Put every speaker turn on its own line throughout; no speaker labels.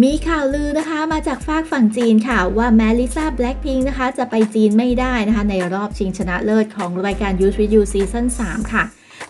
มีข่าวลือนะคะมาจากฝากฝั่งจีนค่ะ ว่าแมลิซาแบล็กพิงนะคะจะไปจีนไม่ได้นะคะ ในรอบชิงชนะเลิศของรายการ Youth with You Season 3 ค่ะ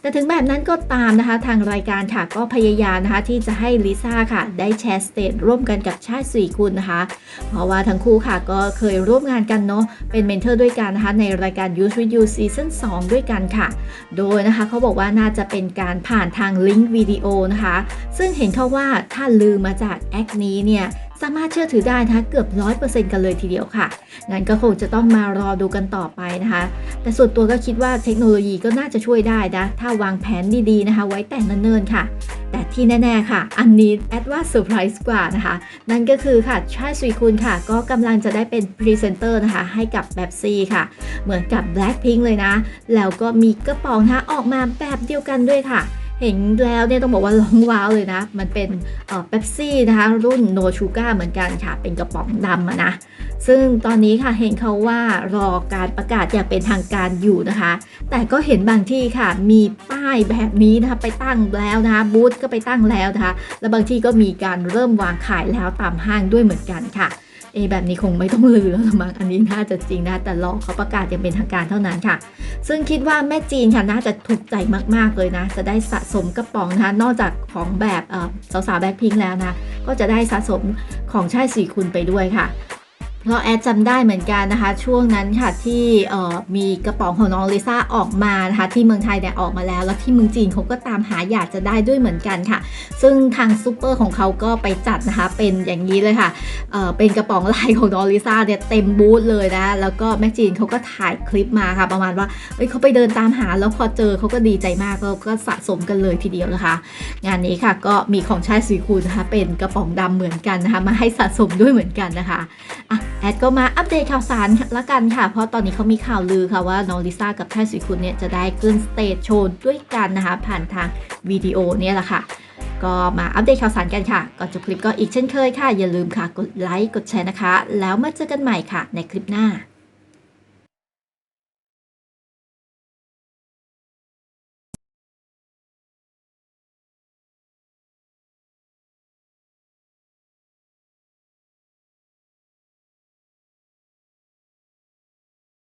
แต่ถึงแบบนั้นก็ตามนะคะทางรายการค่ะก็พยายามนะคะที่จะให้ลิซ่าค่ะได้แชร์สเตจร่วมกันกับชาติสี่คุณนะคะ เพราะว่าทั้งคู่ค่ะก็เคยร่วมงานกันเนาะเป็นเมนเทอร์ด้วยกันนะคะในรายการ Youth with You Season 2 ด้วยกันค่ะ โดยนะคะเขาบอกว่าน่าจะเป็นการผ่านทางลิงก์วิดีโอนะคะ ซึ่งเห็นเขาว่าถ้าลืมมาจากแอคนี้เนี่ย สามารถเชื่อถือได้นะคะเกือบ 100%กันเลยทีเดียวค่ะ งั้นก็คงจะต้องมารอดูกันต่อไปนะคะ แต่ส่วนตัวก็คิดว่าเทคโนโลยีก็น่าจะช่วยได้นะ ถ้าวางแผนดีๆนะคะ ไว้แต่เนิ่นๆค่ะ แต่ที่แน่ ๆ ค่ะ อันนี้แอดว่าเซอร์ไพรส์กว่านะคะ นั่นก็คือค่ะชาสุยคุณค่ะ ก็กำลังจะได้เป็นพรีเซนเตอร์นะคะ ให้กับแบบซีค่ะ เหมือนกับ Blackpink เลยนะ แล้วก็มีกระป๋องนะะออกมาแบบเดียวกันด้วยค่ะ เห็นแล้วเนี่ยต้องบอกว่าร้องว้าวเลยนะ มันเป็นเป๊ปซี่นะคะรุ่นโนชูการ์เหมือนกันค่ะ เป็นกระป๋องดำนะ ซึ่งตอนนี้ค่ะเห็นเขาว่ารอการประกาศอย่างเป็นทางการอยู่นะคะ แต่ก็เห็นบางที่ค่ะมีป้ายแบบนี้นะคะไปตั้งแล้วนะคะบูธก็ไปตั้งแล้วนะคะ แล้วบางที่ก็มีการเริ่มวางขายแล้วตามห้างด้วยเหมือนกันค่ะ เอแบบนี้คงไม่ต้องลือแล้วละมั้งอันนี้น่าจะจริงนะแต่รอเขาประกาศยังเป็นทางการเท่านั้นค่ะ ซึ่งคิดว่าแม่จีนค่ะน่าจะถูกใจมากๆเลยนะ จะได้สะสมกระป๋องนะคะนอกจากของแบบสาวๆแบ็คพิงแล้วนะก็จะได้สะสมของชายสี่คุณไปด้วยค่ะ เพราะแอดจำได้เหมือนกันนะคะ ช่วงนั้นค่ะที่มีกระป๋องของน้องลิซ่าออกมานะคะที่เมืองไทยเนี่ยออกมาแล้ว แล้วที่เมืองจีนเขาก็ตามหาอยากจะได้ด้วยเหมือนกันค่ะ ซึ่งทางซูเปอร์ของเขาก็ไปจัดนะคะเป็นอย่างนี้เลยค่ะเเป็นกระป๋องลายของน้องลิซ่าเนี่ยเต็มบูธเลยนะแล้วก็แม็กจีนเขาก็ถ่ายคลิปมาค่ะ ประมาณว่าเเขาไปเดินตามหาแล้วพอเจอเขาก็ดีใจมากแล้วก็สะสมกันเลยทีเดียวนะคะ งานนี้ค่ะก็มีของชายสีคูนะคะเป็นกระป๋องดำเหมือนกันนะคะมาให้สะสมด้วยเหมือนกันนะคะอะ แอดก็มาอัปเดตข่าวสารละกันค่ะ เพราะตอนนี้เขามีข่าวลือค่ะว่าน้องลิซ่ากับชายสีคูณเนี่ยจะได้ขึ้นสเตจโชว์ด้วยกันนะคะ ผ่านทางวิดีโอเนี่ยแหละค่ะ ก็มาอัปเดตข่าวสารกันค่ะ ก่อนจบคลิปก็อีกเช่นเคยค่ะ อย่าลืมค่ะ กดไลค์ กดแชร์นะคะ แล้วมาเจอกันใหม่ค่ะ ในคลิปหน้า